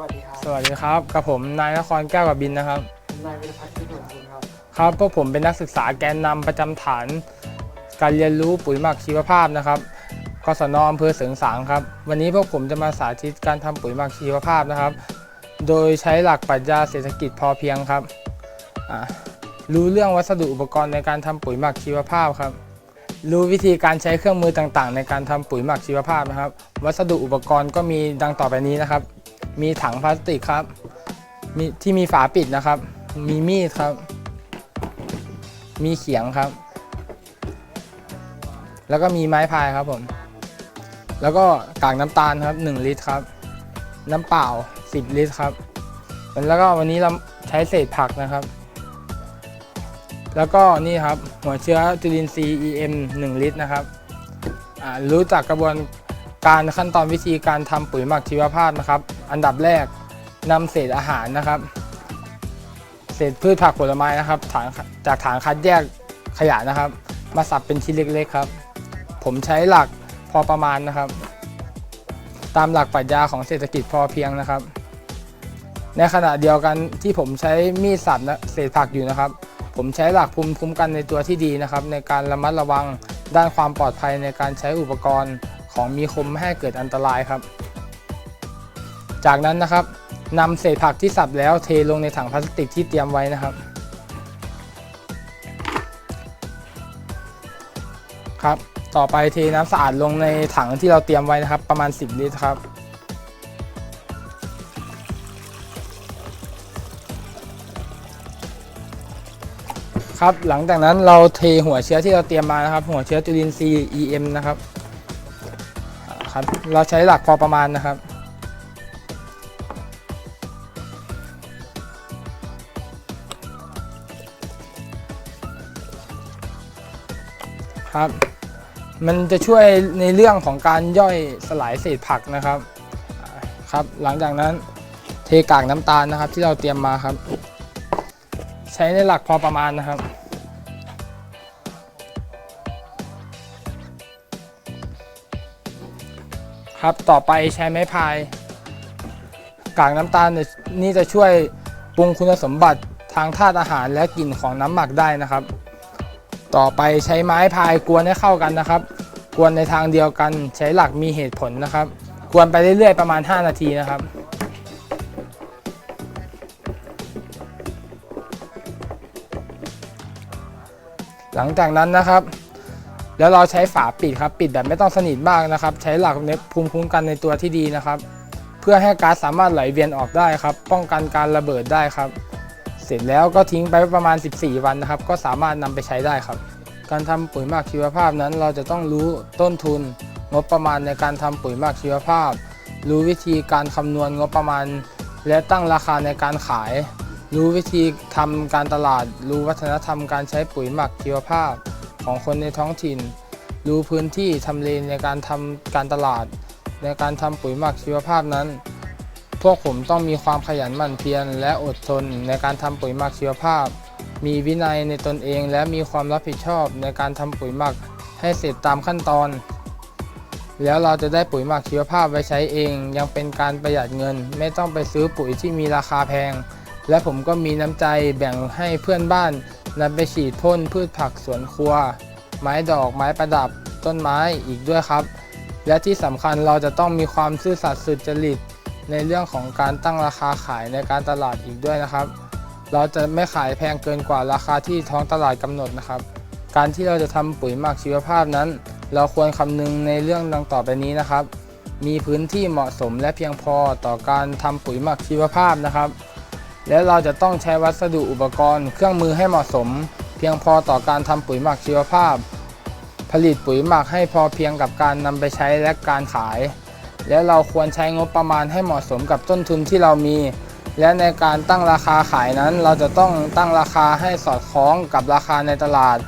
วัสดีครับ สวัสดีครับ กับผมนายนครแก้วกับบินนะครับผมนายวิรพัฒน์พิบูลคุณครับ ครับพวกผมเป็นนักศึกษาแกนนำประจำฐาน การเรียนรู้ปุ๋ยหมักชีวภาพนะครับกศนอำเภอเสริงสางครับ วันนี้พวกผมจะมาสาธิตการทำปุ๋ยหมักชีวภาพนะครับ โดยใช้หลักปรัชญาเศรษฐกิจพอเพียงครับอ่ารู้เรื่องวัสดุอุปกรณ์ในการทำปุ๋ยหมักชีวภาพครับ รู้วิธีการใช้เครื่องมือต่างๆ ในการทำปุ๋ยหมักชีวภาพนะครับ วัสดุอุปกรณ์ก็มีดังต่อไปนี้นะครับ มีถังพลาสติกครับ มีที่มีฝาปิดนะครับ มีมีดครับ มีเขียงครับ แล้วก็มีไม้พายครับผม แล้วก็กากน้ำตาลครับ 1 ลิตรครับ น้ำเปล่า 10 ลิตรครับ แล้วก็วันนี้เราใช้เศษผักนะครับ แล้วก็นี่ครับหัวเชื้อจุลินทรีย์ EM 1 ลิตรนะครับรู้จักกระบวน การขั้นตอนวิธีการทำปุ๋ยหมักชีวภาพนะครับ อันดับแรกนำเศษอาหารนะครับ เศษพืชผักผลไม้นะครับฐานจากฐานคัดแยกขยะนะครับ มาสับเป็นชิ้นเล็กๆครับ ผมใช้หลักพอประมาณนะครับ ตามหลักปรัชญาของเศรษฐกิจพอเพียงนะครับ ในขณะเดียวกันที่ผมใช้มีดสับนะเศษผักอยู่นะครับ ผมใช้หลักภูมิคุ้มกันในตัวที่ดีนะครับ ในการระมัดระวังด้านความปลอดภัยในการใช้อุปกรณ์ ของมีคมไม่ให้เกิดอันตรายครับ จากนั้นนะครับนำเศษผักที่สับแล้วเทลงในถังพลาสติกที่เตรียมไว้นะครับ ครับ ต่อไปเทน้ำสะอาดลงในถังที่เราเตรียมไว้นะครับ ประมาณ 10 ลิตรครับ ครับหลังจากนั้นเราเทหัวเชื้อที่เราเตรียมมานะครับ หัวเชื้อจุลินทรีย์ EM นะครับ ครับ เราใช้หลักพอประมาณนะครับ ครับ มันจะช่วยในเรื่องของการย่อยสลายเศษผักนะครับครับ หลังจากนั้นเทกากน้ำตาลนะครับที่เราเตรียมมาครับ ใช้ในหลักพอประมาณนะครับ ครับต่อไปใช้ไม้พาย กากน้ำตาลเนี่ยนี่จะช่วยปรุงคุณสมบัติทางธาตุอาหารและกลิ่นของน้ำหมักได้นะครับ ต่อไปใช้ไม้พายกวนให้เข้ากันนะครับ กวนในทางเดียวกันใช้หลักมีเหตุผลนะครับ กวนไปเรื่อยๆประมาณ 5 นาทีนะครับหลังจากนั้นนะครับ แล้วเราใช้ฝาปิดครับ ปิดแบบไม่ต้องสนิทมากนะครับ ใช้หลักเน็บภูมิคุ้มกันในตัวที่ดีนะครับ เพื่อให้ก๊าซสามารถไหลเวียนออกได้ครับ ป้องกันการระเบิดได้ครับ เสร็จแล้วก็ทิ้งไปประมาณ 14 วันนะครับ ก็สามารถนำไปใช้ได้ครับ การทำปุ๋ยหมักชีวภาพนั้น เราจะต้องรู้ต้นทุน งบประมาณในการทำปุ๋ยหมักชีวภาพ รู้วิธีการคำนวณงบประมาณ และตั้งราคาในการขาย รู้วิธีทำการตลาด รู้วัฒนธรรมการใช้ปุ๋ยหมักชีวภาพ ของคนในท้องถิ่น รู้พื้นที่ทำเลในการทำการตลาด ในการทำปุ๋ยหมักชีวภาพนั้น พวกผมต้องมีความขยันหมั่นเพียรและอดทนในการทำปุ๋ยหมักชีวภาพ มีวินัยในตนเองและมีความรับผิดชอบในการทำปุ๋ยหมักให้เสร็จตามขั้นตอน แล้วเราจะได้ปุ๋ยหมักชีวภาพไว้ใช้เอง ยังเป็นการประหยัดเงิน ไม่ต้องไปซื้อปุ๋ยที่มีราคาแพง และผมก็มีน้ำใจแบ่งให้เพื่อนบ้าน นำไปฉีดพ่นพืชผักสวนครัว ไม้ดอกไม้ประดับต้นไม้อีกด้วยครับ และที่สำคัญเราจะต้องมีความซื่อสัตย์สุจริตในเรื่องของการตั้งราคาขายในการตลาดอีกด้วยนะครับ เราจะไม่ขายแพงเกินกว่าราคาที่ท้องตลาดกำหนดนะครับ การที่เราจะทำปุ๋ยหมักชีวภาพนั้น เราควรคำนึงในเรื่องดังต่อไปนี้นะครับ มีพื้นที่เหมาะสมและเพียงพอต่อการทำปุ๋ยหมักชีวภาพนะครับ และเราจะต้องใช้วัสดุอุปกรณ์เครื่องมือให้เหมาะสม เพียงพอต่อการทำปุ๋ยหมักชีวภาพ ผลิตปุ๋ยหมักให้พอเพียงกับการนำไปใช้และการขาย และเราควรใช้งบประมาณให้เหมาะสมกับต้นทุนที่เรามี และในการตั้งราคาขายนั้น เราจะต้องตั้งราคาให้สอดคล้องกับราคาในตลาด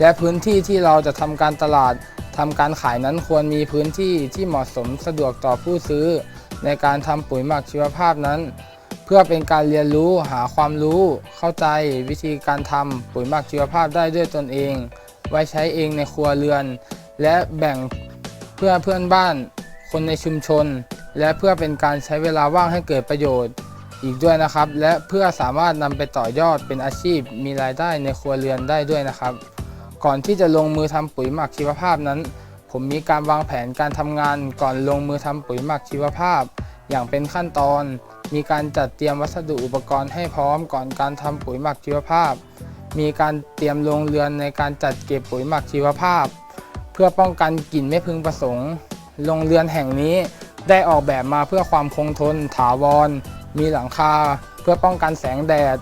และพื้นที่ที่เราจะทำการตลาดทำการขายนั้นควรมีพื้นที่ที่เหมาะสมสะดวกต่อผู้ซื้อ ในการทำปุ๋ยหมักชีวภาพนั้น พื่อเป็นการเรียนรู้หาความรู้ เข้าใจวิธีการทำปุ๋ยหมักชีวภาพได้ด้วยตนเอง ไว้ใช้เองในครัวเรือน และแบ่งเพื่อเพื่อนบ้าน คนในชุมชน และเพื่อเป็นการใช้เวลาว่างให้เกิดประโยชน์ อีกด้วยนะครับ และเพื่อสามารถนำไปต่อยอดเป็นอาชีพ มีรายได้ในครัวเรือนได้ด้วยนะครับ ก่อนที่จะลงมือทำปุ๋ยหมักชีวภาพนั้น ผมมีการวางแผนการทำงาน ก่อนลงมือทำปุ๋ยหมักชีวภาพ อย่างเป็นขั้นตอน มีการจัดเตรียมวัสดุอุปกรณ์ให้พร้อมก่อนการทำปุ๋ยหมักชีวภาพ มีการเตรียมโรงเรือนในการจัดเก็บปุ๋ยหมักชีวภาพ เพื่อป้องกันกลิ่นไม่พึงประสงค์ โรงเรือนแห่งนี้ได้ออกแบบมาเพื่อความคงทน ถาวร มีหลังคา เพื่อป้องกันแสงแดด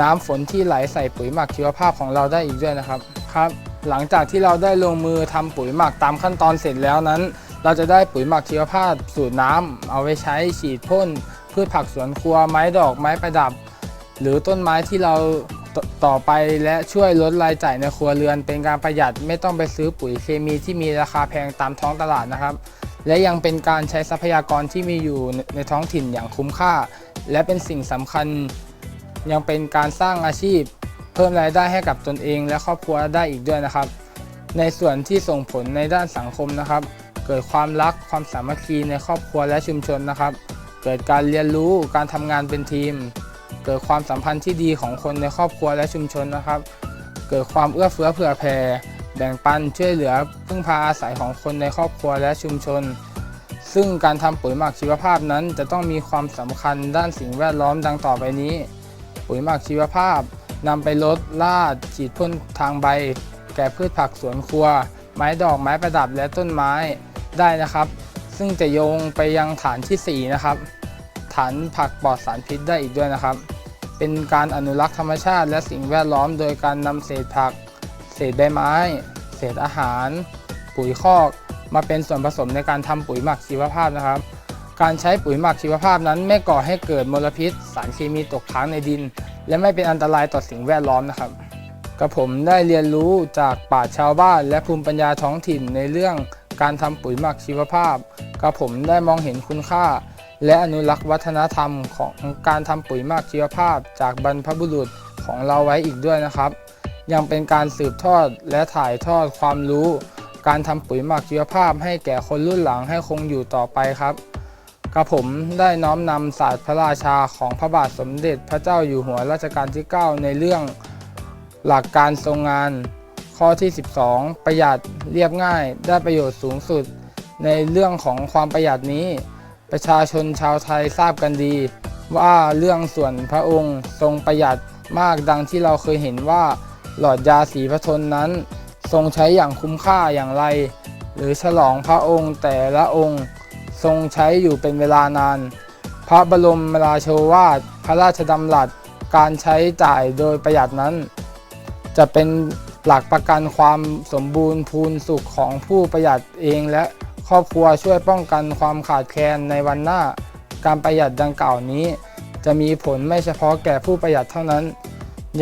น้ำฝนที่ไหลใส่ปุ๋ยหมักชีวภาพของเราได้อีกด้วยนะครับครับ หลังจากที่เราได้ลงมือทำปุ๋ยหมักตามขั้นตอนเสร็จแล้วนั้น เราจะได้ปุ๋ยหมักชีวภาพสูตรน้ำเอาไว้ใช้ฉีดพ่น พืชผักสวนครัวไม้ดอกไม้ประดับ หรือต้นไม้ที่เราตต่อไปและช่วยลดรายจ่ายในครัวเรือน เป็นการประหยัดไม่ต้องไปซื้อปุ๋ยเคมีที่มีราคาแพงตามท้องตลาดนะครับ และยังเป็นการใช้ทรัพยากรที่มีอยู่ในท้องถิ่นอย่างคุ้มค่า และเป็นสิ่งสำคัญ ยังเป็นการสร้างอาชีพ เพิ่มรายได้ให้กับตนเอง และครอบครัวได้อีกด้วยนะครับ ในส่วนที่ส่งผลในด้านสังคมนะครับ เกิดความรักความสามัคคีในครอบครัวและชุมชนนะครับ กิดการเรียนรู้การทำงานเป็นทีม เกิดความสัมพันธ์ที่ดีของคนในครอบครัวและชุมชนนะครับ เกิดความเอื้อเฟื้อเผื่อแผ่แบ่งปันช่วยเหลือพึ่งพาอาศัยของคนในครอบครัวและชุมชน ซึ่งการทำปุ๋ยหมักชีวภาพนั้น จะต้องมีความสำคัญด้านสิ่งแวดล้อมดังต่อไปนี้ ปุ๋ยหมักชีวภาพนำไปลดลาดฉีดพ่นทางใบ แก่พืชผักสวนครัว ไม้ดอกไม้ประดับและต้นไม้ได้นะครับ ซึ่งจะโยงไปยังฐานทีสี่ 4 นะครับ ฐานผักปลอดสารพิษได้อีกด้วยนะครับ เป็นการอนุรักษ์ธรรมชาติและสิ่งแวดล้อม โดยการนำเศษผัก เศษใบไม้ เศษอาหาร ปุ๋ยคอกมาเป็นส่วนผสมในการทำปุ๋ยหมักชีวภาพนะครับ การใช้ปุ๋ยหมักชีวภาพนั้นไม่ก่อให้เกิดมลพิษ สารเคมีตกค้างในดิน และไม่เป็นอันตรายต่อสิ่งแวดล้อมนะครับกระผมได้เรียนรู้จากปราชญ์ชาวบ้าน และภูมิปัญญาท้องถิ่นในเรื่องการทำปุ๋ยหมักชีวภาพ กระผมได้มองเห็นคุณค่า และอนุรักษ์วัฒนธรรมของการทำปุ๋ยหมักชีวภาพจากบรรพบุรุษของเราไว้อีกด้วยนะครับ ยังเป็นการสืบทอดและถ่ายทอดความรู้ การทำปุ๋ยหมักชีวภาพให้แก่คนรุ่นหลังให้คงอยู่ต่อไปครับกระผมได้น้อมนำศาสตร์พระราชาของพระบาทสมเด็จพระเจ้าอยู่หัวรัชกาลที่ 9 ในเรื่องหลักการทรงงาน ข้อที่ 12 ประหยัดเรียบง่าย ได้ประโยชน์สูงสุด ในเรื่องของความประหยัดนี้ ประชาชนชาวไทยทราบกันดี ว่าเรื่องส่วนพระองค์ทรงประหยัดมากดังที่เราเคยเห็นว่า หลอดยาสีพระชนนั้น ทรงใช้อย่างคุ้มค่าอย่างไร หรือฉลองพระองค์แต่ละองค์ ทรงใช้อยู่เป็นเวลานาน พระบรมราโชวาทพระราชดำรัสการใช้จ่ายโดยประหยัดนั้น จะเป็นหลักประกันความสมบูรณ์พูนสุขของผู้ประหยัดเองและ ครอบครัวช่วยป้องกันความขาดแคลนในวันหน้า การประหยัดดังกล่าวนี้ จะมีผลไม่เฉพาะแก่ผู้ประหยัดเท่านั้น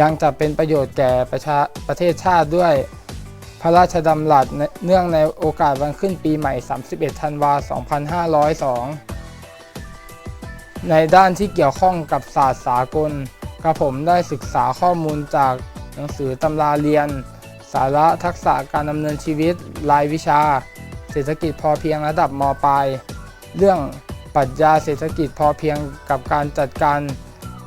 ยังจะเป็นประโยชน์แก่ประชาประเทศชาติด้วย พระราชดำรัสเนื่องในโอกาสวันขึ้นปีใหม่ 31 ธันวา2502 ในด้านที่เกี่ยวข้องกับศาสตร์สากลกระผมได้ศึกษาข้อมูลจากหนังสือตำราเรียน สาระทักษะการดำเนินชีวิตรายวิชา เศรษฐกิจพอเพียงระดับมปลาย เรื่องปรัชญาเศรษฐกิจพอเพียงกับการจัดการ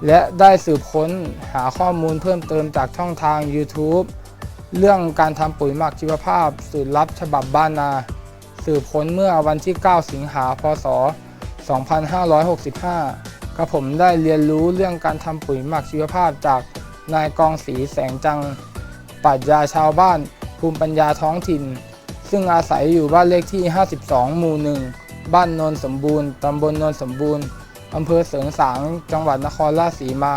และได้สืบค้นหาข้อมูลเพิ่มเติมจากช่องทาง YouTube เรื่องการทำปุ๋ยหมักชีวภาพสูตรลับฉบับบ้านนา สืบค้นเมื่อวันที่ 9 สิงหาพศ 2565 กระผมได้เรียนรู้เรื่องการทำปุ๋ยหมักชีวภาพจากนายกองศรีแสงจังปรัชญาชาวบ้าน ภูมิปัญญาท้องถิ่น ซึ่งอาศัยอยู่บ้านเลขที่ 52 หมู่ 1 บ้านโนนสมบูรณ์ ตำบลโนนสมบูรณ์ อำเภอเสริงสาง จังหวัดนครราชสีมา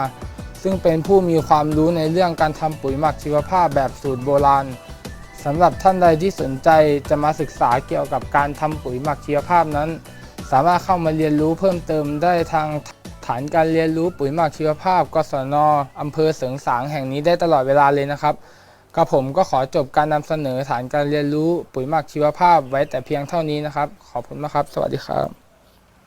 ซึ่งเป็นผู้มีความรู้ในเรื่องการทำปุ๋ยหมักชีวภาพแบบสูตรโบราณสำหรับท่านใดที่สนใจจะมาศึกษาเกี่ยวกับการทำปุ๋ยหมักชีวภาพนั้น สามารถเข้ามาเรียนรู้เพิ่มเติมได้ทางฐานการเรียนรู้ปุ๋ยหมักชีวภาพ กศนอำเภอเสริงสางแห่งนี้ได้ตลอดเวลาเลยนะครับ กับผมก็ขอจบการนำเสนอฐานการเรียนรู้ปุ๋ยหมักชีวภาพไว้แต่เพียงเท่านี้นะครับ ขอบคุณมากครับ สวัสดีครับ